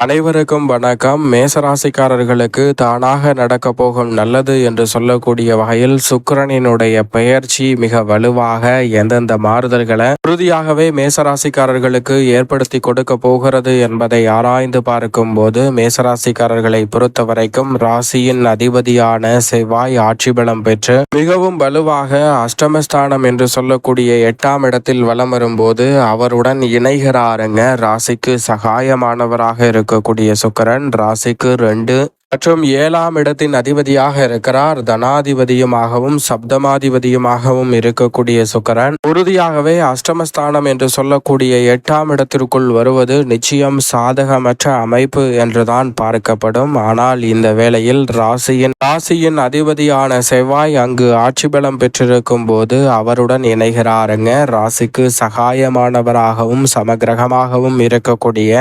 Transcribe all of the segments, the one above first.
அனைவருக்கும் வணக்கம். மேசராசிக்காரர்களுக்கு தானாக நடக்க போகும் நல்லது என்று சொல்லக்கூடிய வகையில் சுக்கிரனினுடைய பெயர்ச்சி மிக வலுவாக எந்தெந்த மாறுதல்களை உறுதியாகவே மேசராசிக்காரர்களுக்கு ஏற்படுத்தி கொடுக்க போகிறது என்பதை ஆராய்ந்து பார்க்கும் போது மேசராசிக்காரர்களை பொறுத்த வரைக்கும் ராசியின் அதிபதியான செவ்வாய் ஆட்சி பலம் பெற்று மிகவும் வலுவாக அஷ்டமஸ்தானம் என்று சொல்லக்கூடிய எட்டாம் இடத்தில் வலம் வரும்போது அவருடன் இணைகிறாருங்க. ராசிக்கு சகாயமானவராக இருக்கும் இருக்கக்கூடிய சுக்கரன் ராசிக்கு ரெண்டு. மற்றும் ஏழாம் இடத்தின் அதிபதியாக இருக்கிறார். தனாதிபதியுமாகவும் சப்தமாதிபதியுமாகவும் இருக்கக்கூடிய சுக்கரன் உறுதியாகவே அஷ்டமஸ்தானம் என்று சொல்லக்கூடிய எட்டாம் இடத்திற்குள் வருவது நிச்சயம் சாதகமற்ற அமைப்பு என்றுதான் பார்க்கப்படும். ஆனால் இந்த வேளையில் ராசியின் ராசியின் அதிபதியான செவ்வாய் அங்கு ஆட்சி பலம் பெற்றிருக்கும் போது அவருடன் இணைகிறாருங்க. ராசிக்கு சகாயமானவராகவும் சமகிரகமாகவும் இருக்கக்கூடிய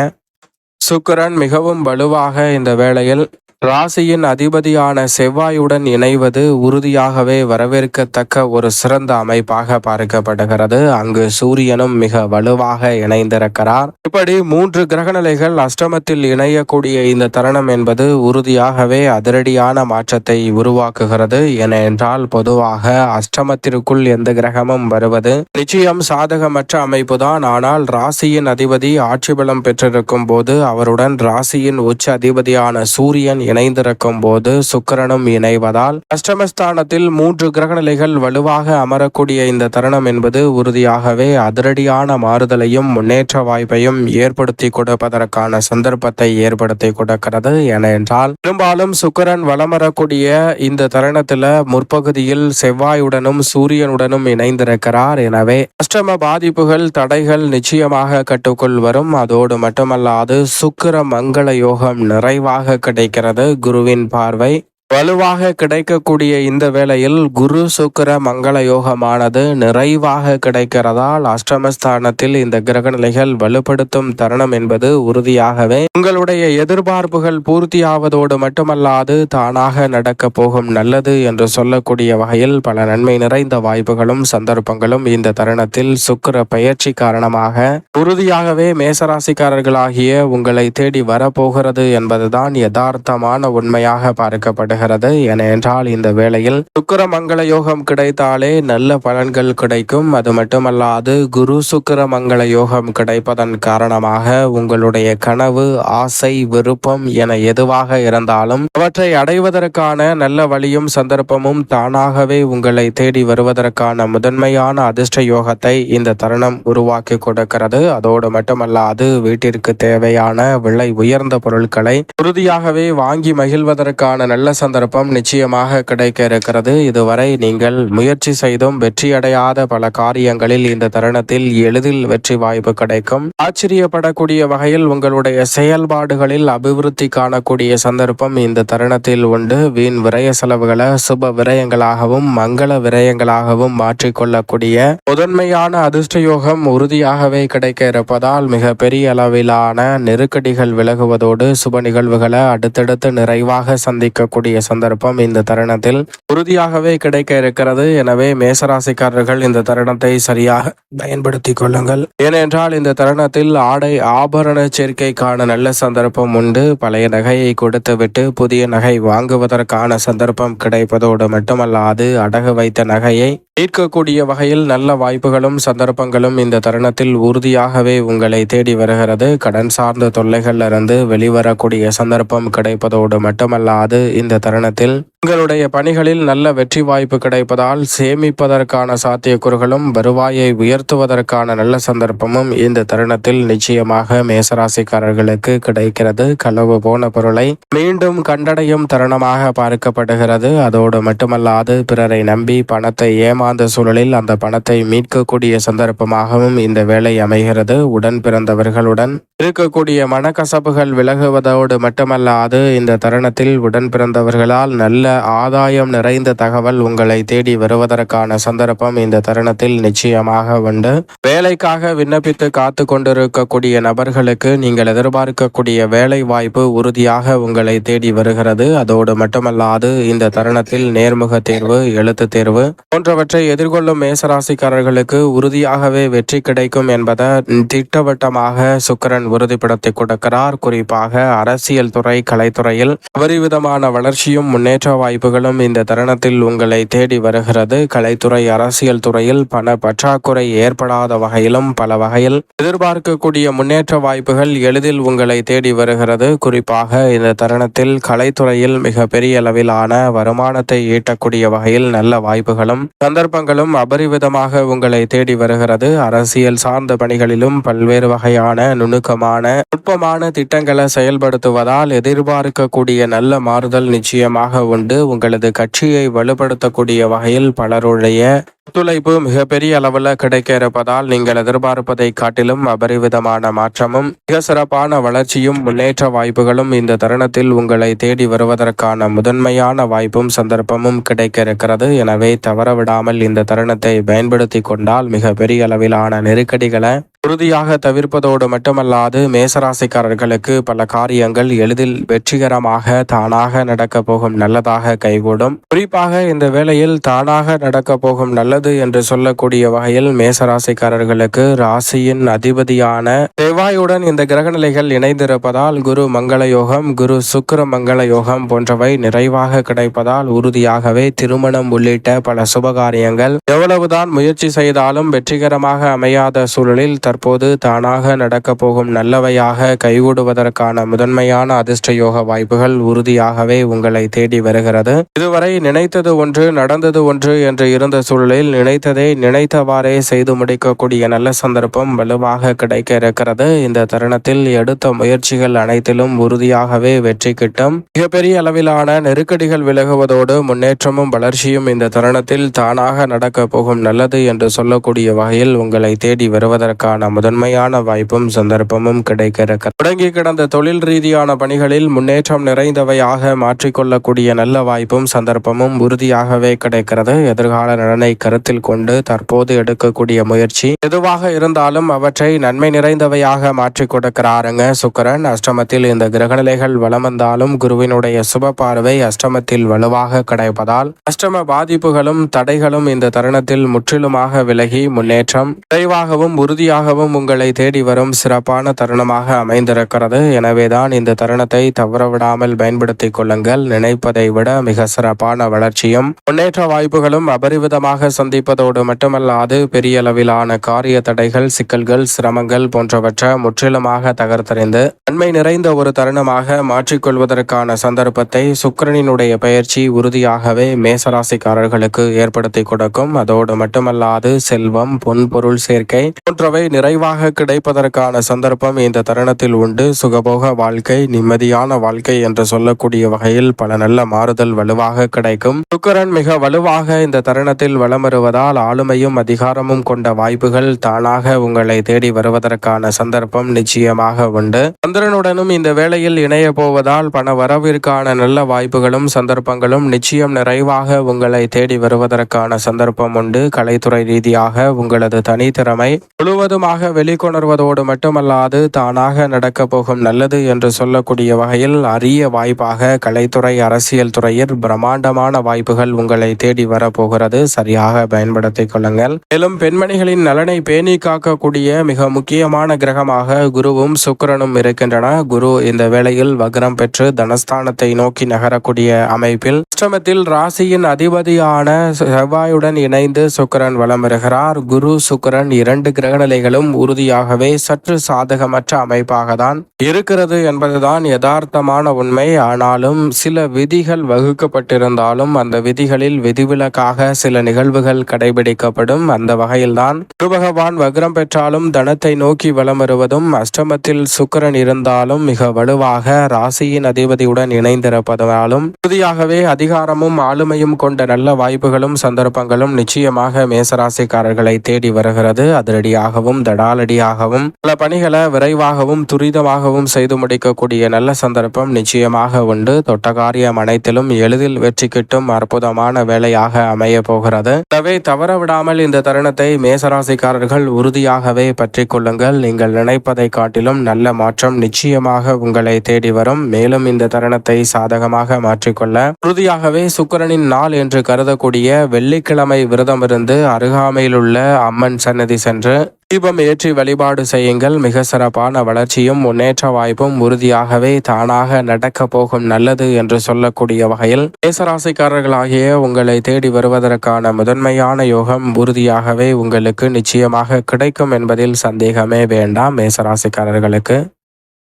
சுக்கரன் மிகவும் வலுவாக இந்த வேளையில் ராசியின் அதிபதியான செவ்வாயுடன் இணைவது உறுதியாகவே வரவேற்கத்தக்க ஒரு சிறந்த அமைப்பாக பார்க்கப்படுகிறது. அங்கு சூரியனும் மிக வலுவாக இணைந்திருக்கிறார். இப்படி மூன்று கிரகநிலைகள் அஷ்டமத்தில் இணையக்கூடிய இந்த தருணம் என்பது உறுதியாகவே அதிரடியான மாற்றத்தை உருவாக்குகிறது. ஏனென்றால் பொதுவாக அஷ்டமத்திற்குள் எந்த கிரகமும் வருவது நிச்சயம் சாதகமற்ற அமைப்புதான். ஆனால் ராசியின் அதிபதி ஆட்சி பலம் பெற்றிருக்கும் போது அவருடன் ராசியின் உச்ச அதிபதியான சூரியன் இணைந்திருக்கும் போது சுக்கிரனும் இணைவதால் அஷ்டமஸ்தானத்தில் மூன்று கிரகநிலைகள் வலுவாக அமரக்கூடிய இந்த தருணம் என்பது உறுதியாகவே அதிரடியான மாறுதலையும் முன்னேற்ற வாய்ப்பையும் ஏற்படுத்தி கொடுப்பதற்கான சந்தர்ப்பத்தை ஏற்படுத்தி கொடுக்கிறது. என என்றால் பெரும்பாலும் சுக்கிரன் வளமரக்கூடிய வரக்கூடிய இந்த தருணத்துல முற்பகுதியில் செவ்வாயுடனும் சூரியனுடனும் இணைந்திருக்கிறார். எனவே அஷ்டம பாதிப்புகள் தடைகள் நிச்சயமாக கட்டுக்குள் வரும். அதோடு மட்டுமல்லாது சுக்கிர மங்கள யோகம் நிறைவாக கிடைக்கிறது. குருவின் பார்வை வலுவாக கிடைக்கக்கூடிய இந்த வேளையில் குரு சுக்கர மங்கள யோகமானது நிறைவாக கிடைக்கிறதால் அஷ்டமஸ்தானத்தில் இந்த கிரகநிலைகள் வலுப்படுத்தும் தருணம் என்பது உறுதியாகவே உங்களுடைய எதிர்பார்ப்புகள் பூர்த்தியாவதோடு மட்டுமல்லாது தானாக நடக்க போகும் நல்லது என்று சொல்லக்கூடிய வகையில் பல நன்மை நிறைந்த வாய்ப்புகளும் சந்தர்ப்பங்களும் இந்த தருணத்தில் சுக்கிர பயிற்சி காரணமாக உறுதியாகவே மேசராசிக்காரர்களாகிய உங்களை தேடி வரப்போகிறது என்பதுதான் யதார்த்தமான உண்மையாக பார்க்கப்படும் என ஏனென்றால் இந்த வேளையில் சுக்கர மங்கள யோகம் கிடைத்தாலே நல்ல பலன்கள் கிடைக்கும். அது மட்டுமல்லாது குரு சுக்கர மங்கள யோகம் கிடைப்பதன் காரணமாக உங்களுடைய கனவு ஆசை விருப்பம் என எதுவாக இருந்தாலும் அவற்றை அடைவதற்கான நல்ல வழியும் சந்தர்ப்பமும் தானாகவே உங்களை தேடி வருவதற்கான முதன்மையான அதிர்ஷ்ட யோகத்தை இந்த தருணம் உருவாக்கி கொடுக்கிறது. அதோடு மட்டுமல்லாது வீட்டிற்கு தேவையான விலை உயர்ந்த பொருட்களை உறுதியாகவே வாங்கி மகிழ்வதற்கான நல்ல சந்தர்ப்பம் நிச்சயமாக கிடைக்க இருக்கிறது இதுவரை நீங்கள் முயற்சி செய்தும் வெற்றியடையாத பல காரியங்களில் இந்த தருணத்தில் எளிதில் வெற்றி வாய்ப்பு கிடைக்கும். ஆச்சரியப்படக்கூடிய வகையில் உங்களுடைய செயல்பாடுகளில் அபிவிருத்தி காணக்கூடிய சந்தர்ப்பம் இந்த தருணத்தில் உண்டு. வீண் விரய செலவுகளை சுப விரயங்களாகவும் மங்கள விரயங்களாகவும் மாற்றிக்கொள்ளக்கூடிய முதன்மையான அதிர்ஷ்ட யோகம் உறுதியாகவே கிடைக்க இருப்பதால் மிக பெரிய அளவிலான நெருக்கடிகள் விலகுவதோடு சுப நிகழ்வுகளை அடுத்தடுத்து நிறைவாக சந்திக்கக்கூடிய சந்தர்ப்பம் இந்த தருணத்தில் உறுதியாகவே கிடைக்க இருக்கிறது. எனவே மேசராசிக்காரர்கள் இந்த தருணத்தை சரியாக பயன்படுத்திக் கொள்ளுங்கள். ஏனென்றால் இந்த தருணத்தில் ஆடை ஆபரண சேர்க்கைக்கான நல்ல சந்தர்ப்பம் உண்டு. பழைய நகையை கொடுத்துவிட்டு புதிய நகை வாங்குவதற்கான சந்தர்ப்பம் கிடைப்பதோடு மட்டுமல்லாது அடகு வைத்த நகையை ஏற்கக்கூடிய வகையில் நல்ல வாய்ப்புகளும் சந்தர்ப்பங்களும் இந்த தருணத்தில் உறுதியாகவே உங்களை தேடி வருகிறது. கடன் சார்ந்த தொல்லைகளிலிருந்து வெளிவரக்கூடிய சந்தர்ப்பம் கிடைப்பதோடு மட்டுமல்லாது இந்த தருணத்தில் உங்களுடைய பணிகளில் நல்ல வெற்றி வாய்ப்பு கிடைப்பதால் சேமிப்பதற்கான சாத்தியக்கூறுகளும் வருவாயை உயர்த்துவதற்கான நல்ல சந்தர்ப்பமும் இந்த தருணத்தில் நிச்சயமாக மேசராசிக்காரர்களுக்கு கிடைக்கிறது. களவு போன பொருளை மீண்டும் கண்டடையும் தருணமாக பார்க்கப்படுகிறது. அதோடு மட்டுமல்லாது பிறரை நம்பி பணத்தை ஏமாந்த சூழலில் அந்த பணத்தை மீட்கக்கூடிய சந்தர்ப்பமாகவும் இந்த வேலை அமைகிறது. உடன் பிறந்தவர்களுடன் இருக்கக்கூடிய மனக்கசப்புகள் விலகுவதோடு மட்டுமல்லாது இந்த தருணத்தில் உடன் பிறந்தவர்களால் நல்ல ஆதாயம் நிறைந்த தகவல் உங்களை தேடி வருவதற்கான சந்தர்ப்பம் இந்த தருணத்தில் நிச்சயமாக உண்டு. வேலைக்காக விண்ணப்பித்து காத்து கொண்டிருக்கக்கூடிய நபர்களுக்கு நீங்கள் எதிர்பார்க்கக்கூடிய வேலை வாய்ப்பு உறுதியாக உங்களை தேடி வருகிறது. அதோடு மட்டுமல்லாது இந்த தருணத்தில் நேர்முக தேர்வு எழுத்து தேர்வு போன்றவற்றை இவற்றை எதிர்கொள்ளும் மேசராசிக்காரர்களுக்கு உறுதியாகவே வெற்றி கிடைக்கும் என்பதை திட்டவட்டமாக சுக்கிரன் உறுதிப்படுத்தி கொடுக்கிறார். குறிப்பாக அரசியல் துறை கலைத்துறையில் அபரிவிதமான வளர்ச்சியும் முன்னேற்ற வாய்ப்புகளும் இந்த தருணத்தில் உங்களை தேடி வருகிறது. கலைத்துறை அரசியல் துறையில் பண பற்றாக்குறை ஏற்படாத வகையிலும் பல வகையில் எதிர்பார்க்கக்கூடிய முன்னேற்ற வாய்ப்புகள் எளிதில் உங்களை தேடி வருகிறது. குறிப்பாக இந்த தருணத்தில் கலைத்துறையில் மிக பெரிய அளவிலான வருமானத்தை ஈட்டக்கூடிய வகையில் நல்ல வாய்ப்புகளும் சந்தர்ப்பங்களும் அபரிவிதமாக உங்களை தேடி வருகிறது. அரசியல் சார்ந்த பணிகளிலும் பல்வேறு வகையான நுணுக்கமான நுட்பமான திட்டங்களை செயல்படுத்துவதால் எதிர்பார்க்கக்கூடிய நல்ல மாறுதல் நிச்சயமாக உண்டு. உங்களது கட்சியை வலுப்படுத்தக்கூடிய வகையில் பலருடைய ஒத்துழைப்பு மிகப்பெரிய அளவில் கிடைக்க இருப்பதால் நீங்கள் எதிர்பார்ப்பதை காட்டிலும் அபரிவிதமான மாற்றமும் மிக சிறப்பான வளர்ச்சியும் முன்னேற்ற வாய்ப்புகளும் இந்த தருணத்தில் உங்களை தேடி வருவதற்கான முதன்மையான வாய்ப்பும் சந்தர்ப்பமும் கிடைக்க இருக்கிறது எனவே தவறவிடாமல் இந்த தருணத்தை பயன்படுத்தி கொண்டால் மிக பெரிய அளவிலான நெருக்கடிகளை உறுதியாக தவிர்ப்பதோடு மட்டுமல்லாது மேசராசிக்காரர்களுக்கு பல காரியங்கள் எளிதில் வெற்றிகரமாக தானாக நடக்க போகும் நல்லதாக கைகூடும். குறிப்பாக இந்த வேளையில் தானாக நடக்க போகும் நல்லது என்று சொல்லக்கூடிய வகையில் மேசராசிக்காரர்களுக்கு ராசியின் அதிபதியான செவ்வாயுடன் இந்த கிரகநிலைகள் இணைந்திருப்பதால் குரு மங்கள யோகம் குரு சுக்கர மங்கள யோகம் போன்றவை நிறைவாக கிடைப்பதால் உறுதியாகவே திருமணம் உள்ளிட்ட பல சுபகாரியங்கள் எவ்வளவுதான் முயற்சி செய்தாலும் வெற்றிகரமாக அமையாத சூழலில் தற்போது தானாக நடக்கப் போகும் நல்லவையாக கைகூடுவதற்கான முதன்மையான அதிர்ஷ்ட யோக வாய்ப்புகள் உறுதியாகவே உங்களை தேடி வருகிறது. இதுவரை நினைத்தது ஒன்று நடந்தது ஒன்று என்று இருந்த சூழலில் நினைத்ததை நினைத்தவாறே செய்து முடிக்கக்கூடிய நல்ல சந்தர்ப்பம் வலுவாக கிடைக்க இருக்கிறது. இந்த தருணத்தில் எடுத்த முயற்சிகள் அனைத்திலும் உறுதியாகவே வெற்றி கிட்டும். மிகப்பெரிய அளவிலான நெருக்கடிகள் விலகுவதோடு முன்னேற்றமும் வளர்ச்சியும் இந்த தருணத்தில் தானாக நடக்க போகும் நல்லது என்று சொல்லக்கூடிய வகையில் உங்களை தேடி வருவதற்கான முதன்மையான வாய்ப்பும் சந்தர்ப்பமும் கிடைக்க தொடங்கி கிடந்த தொழில் ரீதியான பணிகளில் முன்னேற்றம் நிறைந்தவையாக மாற்றிக்கொள்ளக்கூடிய நல்ல வாய்ப்பும் சந்தர்ப்பமும் உறுதியாகவே கிடைக்கிறது. எதிர்கால நலனை கருத்தில் கொண்டு தற்போது எடுக்கக்கூடிய முயற்சி எதுவாக இருந்தாலும் அவற்றை நன்மை நிறைந்தவையாக மாற்றி கொடுக்கிறாருங்க சுக்கரன். அஷ்டமத்தில் இந்த கிரகநிலைகள் வலம் வந்தாலும் குருவினுடைய சுப பார்வை அஷ்டமத்தில் வலுவாக கிடைப்பதால் அஷ்டம பாதிப்புகளும் தடைகளும் இந்த தருணத்தில் முற்றிலுமாக விலகி முன்னேற்றம் விரைவாகவும் உறுதியாக உறுதியாகவும் உங்களை தேடி வரும் சிறப்பான தருணமாக அமைந்திருக்கிறது. எனவேதான் இந்த தருணத்தை தவறவிடாமல் பயன்படுத்திக் கொள்ளுங்கள். நினைப்பதை விட மிக சிறப்பான வளர்ச்சியும் முன்னேற்ற வாய்ப்புகளும் அபரிவிதமாக சந்திப்பதோடு மட்டுமல்லாது பெரிய அளவிலான காரிய தடைகள் சிக்கல்கள் சிரமங்கள் போன்றவற்றை முற்றிலுமாக தகர்த்தறிந்து நன்மை நிறைந்த ஒரு தருணமாக மாற்றிக்கொள்வதற்கான சந்தர்ப்பத்தை சுக்கிரனினுடைய பயிற்சி உறுதியாகவே மேசராசிக்காரர்களுக்கு ஏற்படுத்தி கொடுக்கும். அதோடு மட்டுமல்லாது செல்வம் பொன்பொருள் சேர்க்கை போன்றவை நிறைவாக கிடைப்பதற்கான சந்தர்ப்பம் இந்த தருணத்தில் உண்டு. சுகபோக வாழ்க்கை நிம்மதியான வாழ்க்கை என்று சொல்லக்கூடிய வகையில் பல நல்ல மாறுதல் வலுவாக கிடைக்கும். சுக்கரன் மிக வலுவாக இந்த தருணத்தில் வலம் வருவதால் ஆளுமையும் அதிகாரமும் கொண்ட வாய்ப்புகள் தானாக உங்களை தேடி வருவதற்கான சந்தர்ப்பம் நிச்சயமாக உண்டு. சந்திரனுடனும் இந்த வேளையில் இணைய போவதால் பண வரவிற்கான நல்ல வாய்ப்புகளும் சந்தர்ப்பங்களும் நிச்சயம் நிறைவாக உங்களை தேடி வருவதற்கான சந்தர்ப்பம் உண்டு. கலைத்துறை ரீதியாக உங்களது தனித்திறமை முழுவதுமாக வெளிக்கொணர்வதோடு மட்டுமல்லாது தானாக நடக்கப் போகும் நல்லது என்று சொல்லக்கூடிய வகையில் அரிய வாய்ப்பாக கலைத்துறை அரசியல் துறையில் பிரம்மாண்டமான வாய்ப்புகள் உங்களை தேடி வரப்போகிறது. சரியாக பயன்படுத்திக் கொள்ளுங்கள். மேலும் பெண்மணிகளின் நலனை பேணி காக்கக்கூடிய மிக முக்கியமான கிரகமாக குருவும் சுக்கிரனும் இருக்கின்றன. குரு இந்த வேளையில் வக்ரம் பெற்று தனஸ்தானத்தை நோக்கி நகரக்கூடிய அமைப்பில் அஷ்டமத்தில் ராசியின் அதிபதியான செவ்வாயுடன் இணைந்து சுக்கிரன் வலம் வருகிறார். குரு சுக்கரன் இரண்டு கிரகநிலைகளும் உறுதியாகவே சற்று சாதகமற்ற அமைப்பாக தான் இருக்கிறது என்பதுதான் யதார்த்தமான உண்மை. ஆனாலும் சில விதிகள் வகுக்கப்பட்டிருந்தாலும் அந்த விதிகளில் விதிவிலக்காக சில நிகழ்வுகள் கடைபிடிக்கப்படும். அந்த வகையில்தான் குரு பகவான் வக்ரம் பெற்றாலும் தனத்தை நோக்கி வலம் வருவதும் அஷ்டமத்தில் சுக்கிரன் இருந்தாலும் மிக வலுவாக ராசியின் அதிபதியுடன் இணைந்திருப்பதனாலும் உறுதியாகவே அதிகாரமும் ஆளுமையும் கொண்ட நல்ல வாய்ப்புகளும் சந்தர்ப்பங்களும் நிச்சயமாக மேசராசிக்காரர்களை தேடி வருகிறது. அதிரடியாகவும் தடாலடியாகவும் பல பணிகளை விரைவாகவும் துரிதமாகவும் செய்து முடிக்கக்கூடிய நல்ல சந்தர்ப்பம் நிச்சயமாக உண்டு. தொட்ட காரியம் அனைத்திலும் எளிதில் வெற்றி கிட்டும் அற்புதமான வேலையாக அமைய போகிறது. எனவே தவற விடாமல் இந்த தருணத்தை மேசராசிக்காரர்கள் உறுதியாகவே பற்றி கொள்ளுங்கள். நீங்கள் நினைப்பதை காட்டிலும் நல்ல மாற்றம் நிச்சயமாக உங்களை தேடி வரும். மேலும் இந்த தருணத்தை சாதகமாக மாற்றிக்கொள்ள உறுதியாகவே சுக்கரனின் நாள் என்று கருதக்கூடிய வெள்ளிக்கிழமை விரதமிருந்து அருகாமையில் உள்ள அம்மன் சன்னதி சென்று தீபம் ஏற்றி வழிபாடு செய்யுங்கள். மிக சிறப்பான வளர்ச்சியும் முன்னேற்ற வாய்ப்பும் உறுதியாகவே தானாக நடக்க போகும் நல்லது என்று சொல்லக்கூடிய வகையில் மேசராசிக்காரர்களாகிய உங்களை தேடி வருவதற்கான முதன்மையான யோகம் உறுதியாகவே உங்களுக்கு நிச்சயமாக கிடைக்கும் என்பதில் சந்தேகமே வேண்டாம் மேசராசிக்காரர்களுக்கு.